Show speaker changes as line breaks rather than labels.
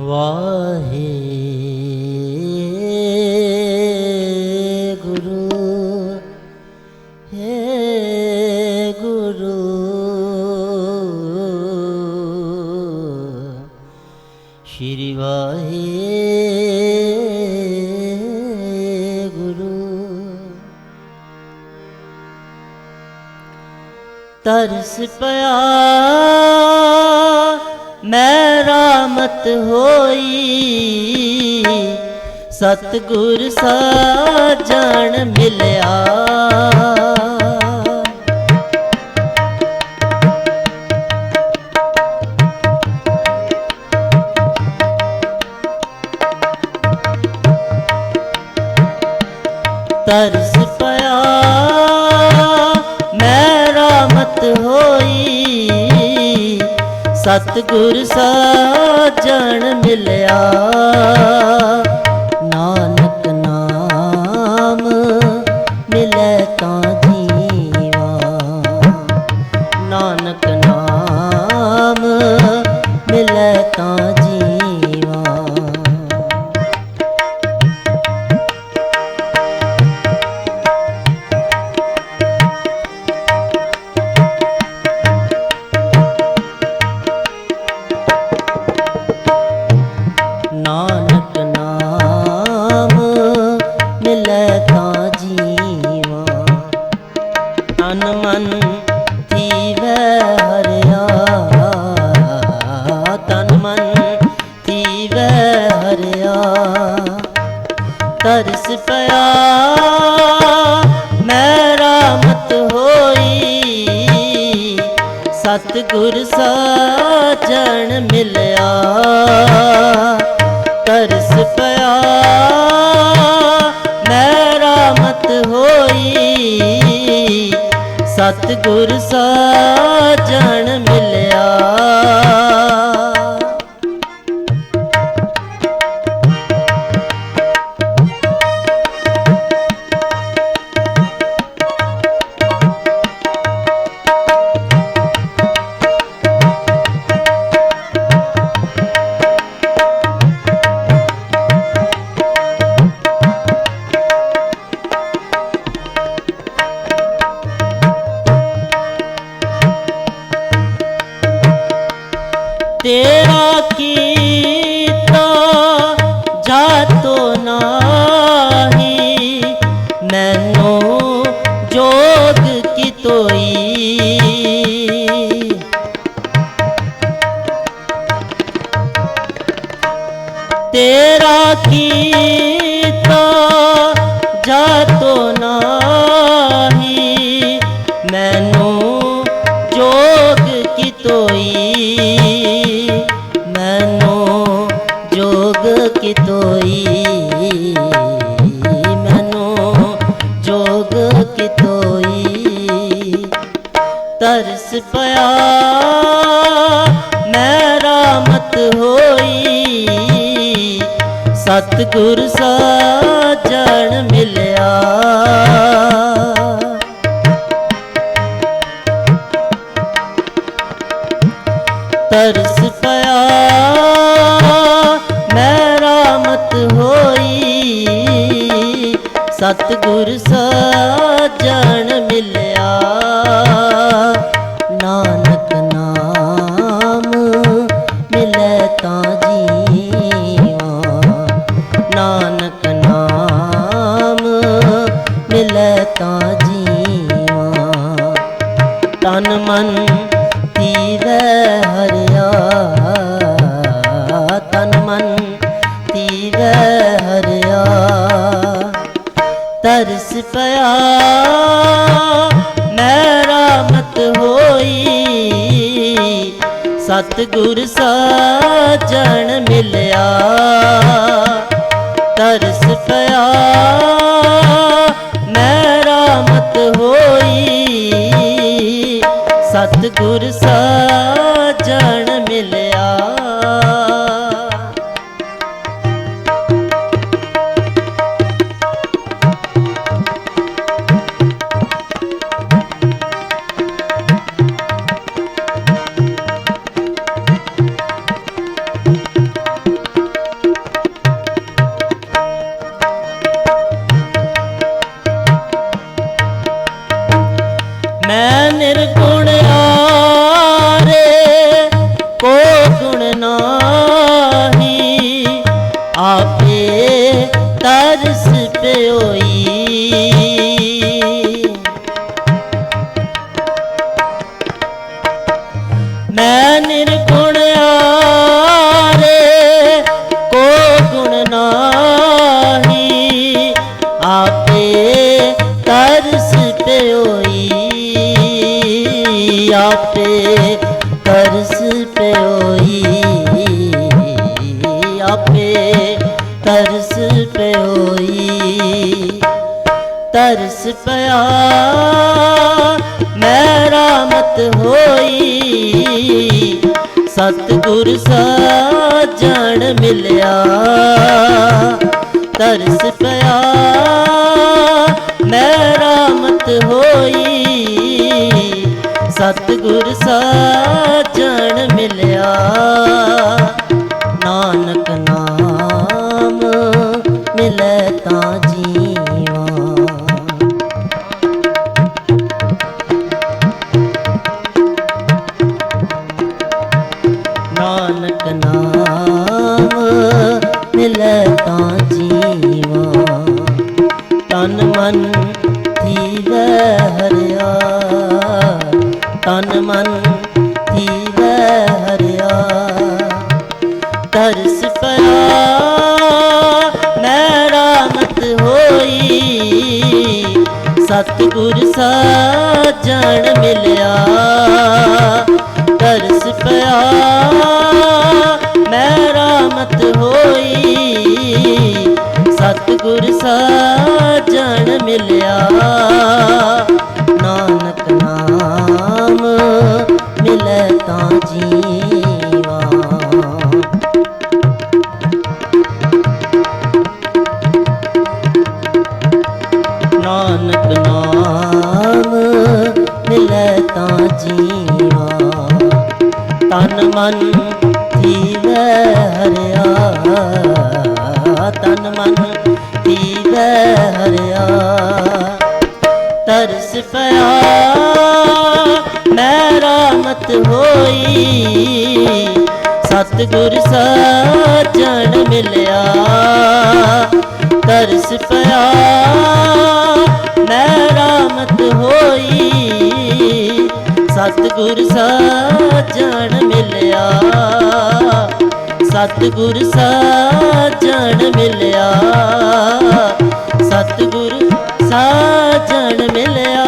ਵਾਹਿਗੁਰੂ ਹੇ ਗੁਰੂ। ਸ਼੍ਰੀ ਵਾਹਿਗੁਰੂ। ਤਰਸ ਪਿਆ ਮੈਂ ਮਤ ਹੋਈ। ਸਤਗੁਰ ਸਾਜਣ ਮਿਲਿਆ। ਤਰਸ ਪਿਆ ਮੈਂ ਰਾਮਤ ਹੋਈ ਸਤਗੁਰ ਸਾਜਣ ਮਿਲਿਆ ਨਾਨਕ ਨਾਮ ਮਿਲੇ ਤਾਂ ਜੀਵਾ। ਤਨ ਮਨ ਥੀਵੈ ਹਰਿਆ। ਤਨ ਮਨ ਥੀਵੈ ਹਰਿਆ। ਤਰਸ ਪਿਆ, ਮੈਂ ਰਾਮਤ ਹੋਈ। ਸਤਗੁਰ ਸਾਜਣ ਮਿਲਿਆ। ਤਰਸ ਪਿਆ। ਮੈਂ ਰਾਮਤ ਹੋਈ। ਸਤਗੁਰ ਸਾਜਣ ਮਿਲ ਨਾਹੀ। ਮੈਨੂੰ ਜੋਗ ਕੀ ਤੋਈ? ਮੈਨੂੰ ਜੋਗ ਕੀ ਤੋਈ? ਮੈਨੂੰ ਜੋਗ ਕੀ ਤੋਈ? ਤਰਸ ਪਿਆ ਮੈਂ ਰਾਮਤ ਹੋਈ। ਸਤਗੁਰ ਸਾਜਣ ਮਿਲਿਆ। ਤਰਸ ਪਿਆ ਮੈਂ ਰਾਮਤ ਹੋਈ। ਸਤਗੁਰ ਸਾਜਣ ਮਿਲਿਆ। ਤਨ ਮਨ ਤੀਵੈ ਹਰਿਆ, ਤਨ ਮਨ ਤੀਵੈ ਹਰਿਆ। ਤਰਸ ਪਿਆ ਮੈਂ ਰਾਮਤ ਹੋਈ, ਸਤਗੁਰ ਸਾਜਣ ਮਿਲਿਆ। ਤਰਸ ਪਿਆ ਮੈਂ ਰਾਮਤ ਹੋਈ ਸਤਗੁਰ ਸਾਜਣ ਮਿਲਿਆ। ਆਪੇ ਤਰਸ ਪਿਓਈ ਆਪੇ ਤਰਸ ਪਿਓਈ ਆਪੇ ਤਰਸ ਪਿਓਈ ਤਰਸ ਪਿਆ ਮੈਂ ਰਾਮਤ ਹੋਈ। ਸਤਿਗੁਰ ਸਾਜਣ ਮਿਲਿਆ। ਤਰਸ ਪਿਆ। ਮੈਂ ਰਾਮਤ ਹੋਈ। ਸਤਿਗੁਰ ਸਾਜਣ ਮਿਲਿਆ। ਨਾਨਕ ਸਤਿਗੁਰ ਸਾਜਣ ਮਿਲਿਆ। ਤਰਸ ਪਿਆ। ਮੈਂ ਰਾਮਤ ਹੋਈ। ਸਤਿਗੁਰ ਸਾਜਣ ਮਿਲਿਆ। ਮਨ ਥੀਵੈ ਹਰਿਆ ਤਨ ਮਨ ਥੀਵੈ ਹਰਿਆ ਤਰਸ ਪਿਆ, ਮੈਂ ਰਾਮਤ ਹੋਈ। ਸਤਿਗੁਰ ਸਾਜਣ ਮਿਲਿਆ। ਤਰਸ ਪਿਆ, ਮੈਂ ਰਾਮਤ ਹੋਈ। ਸਤਿਗੁਰ ਸਾਜਣ ਮਿਲਿਆ। ਸਤਿਗੁਰ ਸਾਜਣ ਮਿਲਿਆ। ਸਤਿਗੁਰ ਸਾਜਣ ਮਿਲਿਆ।